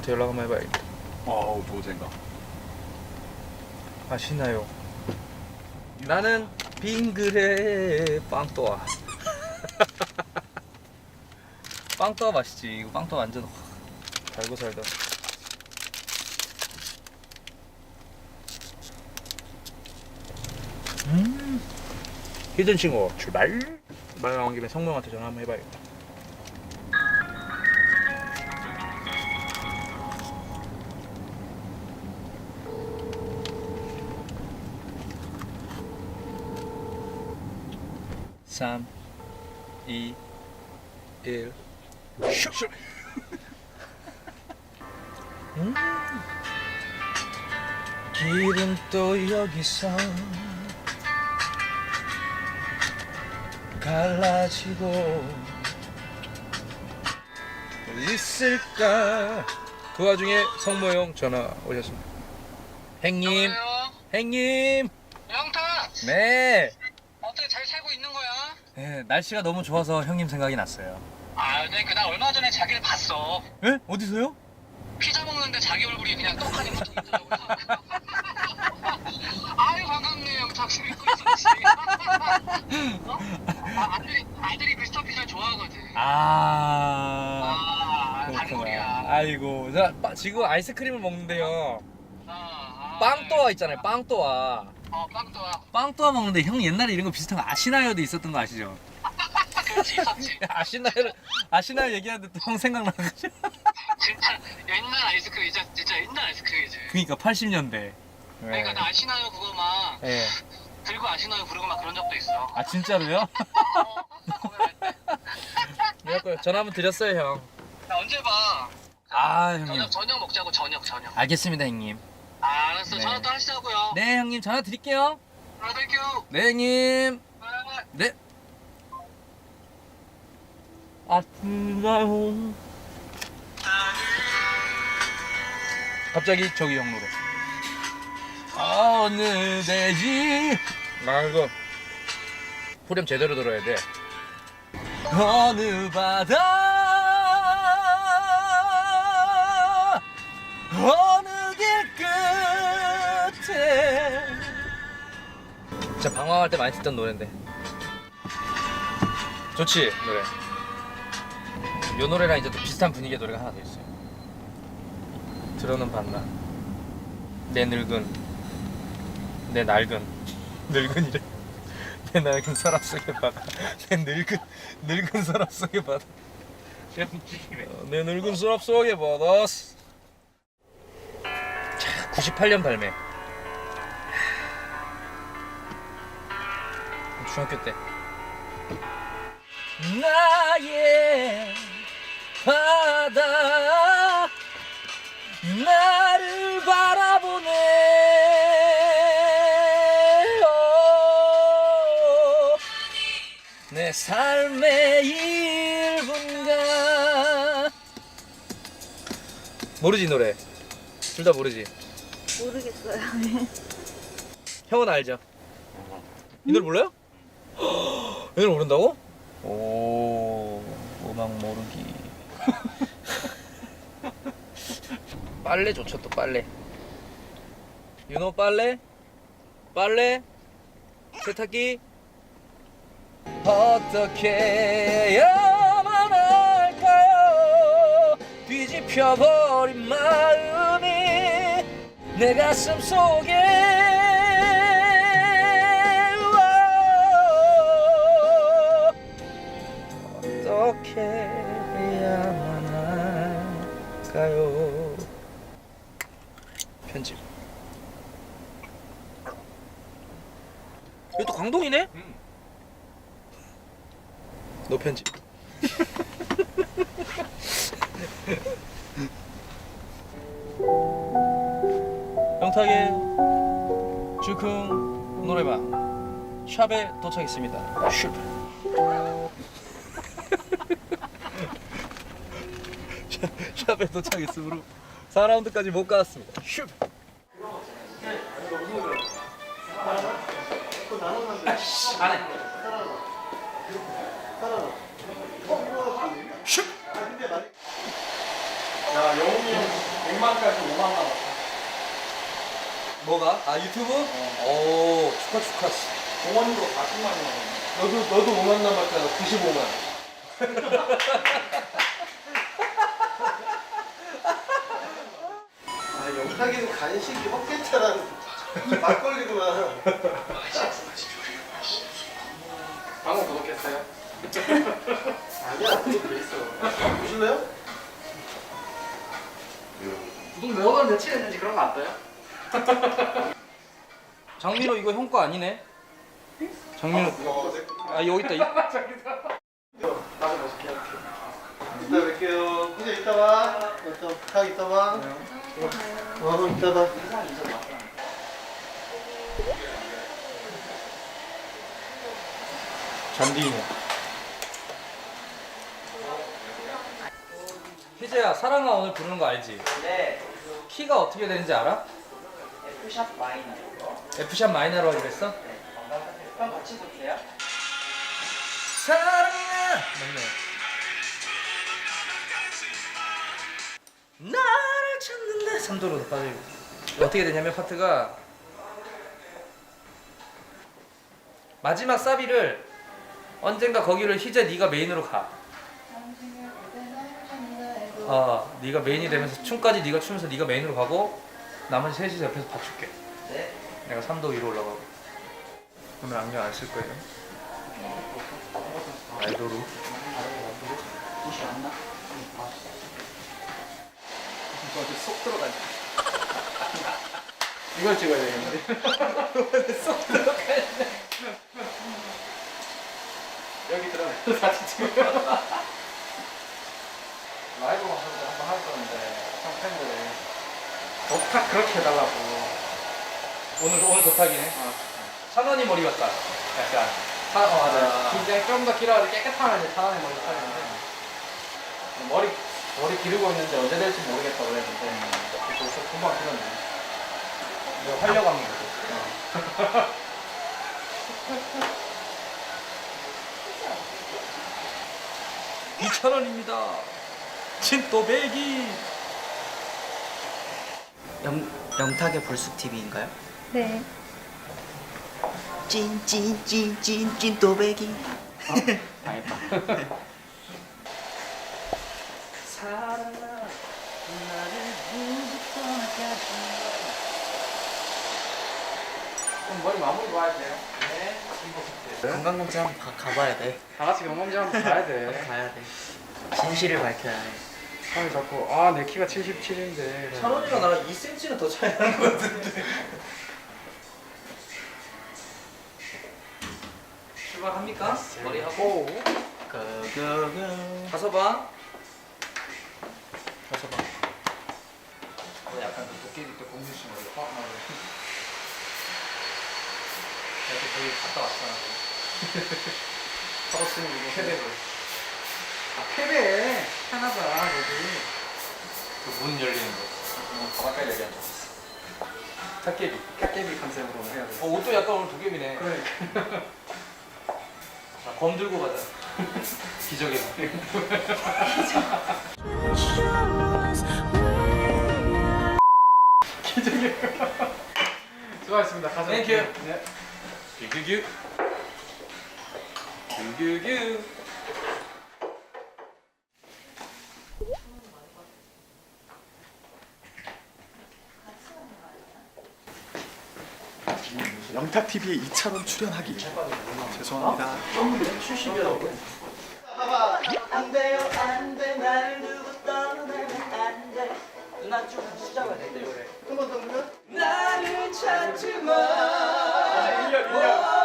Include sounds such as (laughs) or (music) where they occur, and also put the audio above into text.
성모형한테 연락 한번 해봐야겠다. 어우 좋은 생각. 아시나요? 나는 빙그레 빵또아. (laughs) 빵또아 맛있지. 이거 빵또아 완전 달고 살다. 음. 히든 싱어 출발. 말 나온 김에 성모형한테 전화 한번 해봐야겠다. 삼, 이, 일. 슉슉. 음. 길은 또 여기서 갈라지고 있을까? 그 와중에 성모형 전화 오셨습니다. 행님, 여보세요? 행님. 영타! 네. 어떻게 잘 살고 있는 거야? 네, 날씨가 너무 좋아서 형님 생각이 났어요. 아, 네, 그나 얼마 전에 자기를 봤어. 에? 어디서요? 피자 먹는데 자기 얼굴이 그냥 떡하니 묻어 있더라고요. (laughs) 아유, 반갑네, 영탁. 믿고 있었지. 어? 아, 아들이, 아들이 미스터 피자 좋아하거든. 아. 아, 그렇구나. 아이고, 자, 빠- 지금 아이스크림을 먹는데요. 아, 아, 빵또아 있잖아요, 빵또아. 어, 빵또아. 빵또아 먹는데 형 옛날에 이런 거 비슷한 거 아시나요도 있었던 거 아시죠? (laughs) (laughs) 그렇지. 아시나요를 아시나요 얘기하는데 또 형 생각나는 거죠? 진짜 옛날 아이스크림, 진짜, 진짜 옛날 아이스크림이지. 그러니까 80년대. 그러니까 나 아시나요 그거 막 예. 들고 아시나요 부르고 막 그런 적도 있어. 아 진짜로요? (laughs) 어, 공연할 때. 내가 전화 한번 드렸어요 형. 야, 언제 봐? 아 형님. 저녁 저녁 먹자고 저녁 저녁. 알겠습니다 형님. 아, 알았어. 네. 전화 또 하시자고요. 네 형님 전화 드릴게요. 아, 땡큐. 네 형님. 네. 네. 아프나요? 갑자기 저기 형 노래. 어느 대지? 아 이거 후렴 제대로 들어야 돼. 어느 바다 어느 진짜 방황할 때 많이 듣던 노래인데. 좋지 노래. 요 노래랑 이제 또 비슷한 분위기의 노래가 하나 더 있어요. 들어는 봤나 내 늙은. 내 낡은. (laughs) 늙은이래. 내 낡은 서랍 속에 바다. (laughs) 내 늙은 늙은 서랍 속에 바다. 어, 내 늙은 서랍 속에 바다. 자 98년 발매 중학교 때. 나의 바다 나를 바라보네. 오, 내 삶의 일분간 모르지 노래. 둘 다 모르지. 모르겠어요. 형은 알죠? 이 노래 몰라요? 이 노래 모른다고? 오 음악 모르기 (laughs) 빨래 좋죠 또 빨래 윤호 빨래? 빨래? 세탁기? 어떻게 해야만 할까요 뒤집혀버린 마음이 내 가슴 속에 어떻게 해야만 할까요? 편집. 또 강동이네? 음. 너 편집. (laughs) 영탁의 주쿵 노래방. 샵에 도착했습니다. 슈 샵에 도착했으므로 4라운드까지 못 가왔습니다 슈 안해 야 영웅이 형 5만까지 5만 남았어. 뭐가? 아 유튜브? 오 축하 축하. 씨. 공원으로 40만이 남았네. 너도 너도 5만 남았잖아. 95만. 영탁이는 간식이 헛개차랑 (laughs) 막걸리구나. 방금 구독했어요? (laughs) 아니야, 그거 돼 있어. 보실래요? 구독 몇 원 며칠 했는지 그런 거 안 떠요? (laughs) 장민호 이거 형거 아니네? 장민호 이거 내 거. 아 여기 있다. 이- 나도 멋있게 할게. 이따 뵐게요. 그냥 이따 봐. 딱 이따 봐. 어, 이따 봐. 잔디네. 희재야 사랑아 오늘 부르는 거 알지? 네. 키가 어떻게 되는지 알아? F샵 마이너. F샵 마이너로 하기로 했어? 네. 그럼 같이 볼게요. 사랑아 맞네. 찾는데 3도로 빠지고 어떻게 되냐면 파트가 마지막 사비를 언젠가 거기를 희재 네가 메인으로 가. 어, 네가 메인이 되면서 춤까지 네가 추면서 네가 메인으로 가고 나머지 셋이서 옆에서 봐줄게. 네. 내가 3도 위로 올라가고. 오늘 안경 안 쓸 거예요? 아이돌로. 어디 쏙 들어가지. (laughs) 이걸 찍어야 되겠는데. (laughs) 쏙 들어가지. 여기 들어가. 사진 찍어. 라이브 한번 할 건데 형 팬들이 독탁 그렇게 해달라고. 오늘 오늘 도탁이네. 어. 찬원이 머리 같다. 약간. 타, 어, 맞아. 굉장히 좀 더 길어야지 깨끗하면 이제 타원의 머리 스타일인데 머리 머리 기르고 있는데 언제 될지 모르겠다 그랬는데 벌써 금방 길었네. 이거 하려고 하는 거지. 2,000원입니다. 진또배기. 영, 영탁의 볼숙 TV인가요? 네. 찐찐찐찐찐 찐또배기 당했다. 사랑아 나를 그럼 머리 마무리 봐야 돼요. 네. 건강검진 한번 가, 가봐야 돼 다 같이 경험자 한번 가야 돼. (laughs) 가야 돼 진실을 밝혀야 해 형이 자꾸 아 내 키가 77인데. 찬원이랑 나랑 2cm는 더 차이 나는 것 같은데. 출발합니까? 머리 하고. 고고고 가서 봐. 가서 봐. 어, 약간 그 도깨비 때 공주 씨 머리 확 나고. 내가 또 거기 갔다 왔잖아. 하고 쓰는 이거 패배로. 아 패배 하나다 여기. 그 문 열리는 거. 어, 바닥까지 얘기한 적 탁개비. 깨깨비 컨셉으로 해야 돼. 어, 옷도 약간 오늘 도깨비네. 그러니까. (laughs) 자, 검 들고 가자. (laughs) 기적의 검. (laughs) (laughs) 수고하셨습니다. 가서. Thank you. 네. 규규규. 규규규. 영탁 TV에 2차로 출연하기 죄송합니다. 봐봐. 안 돼요 안돼 나를 두고 떠나면 안돼 누나 좀 시작을 해야 노래 한 번 더 그러면? 나를 찾지마 같이.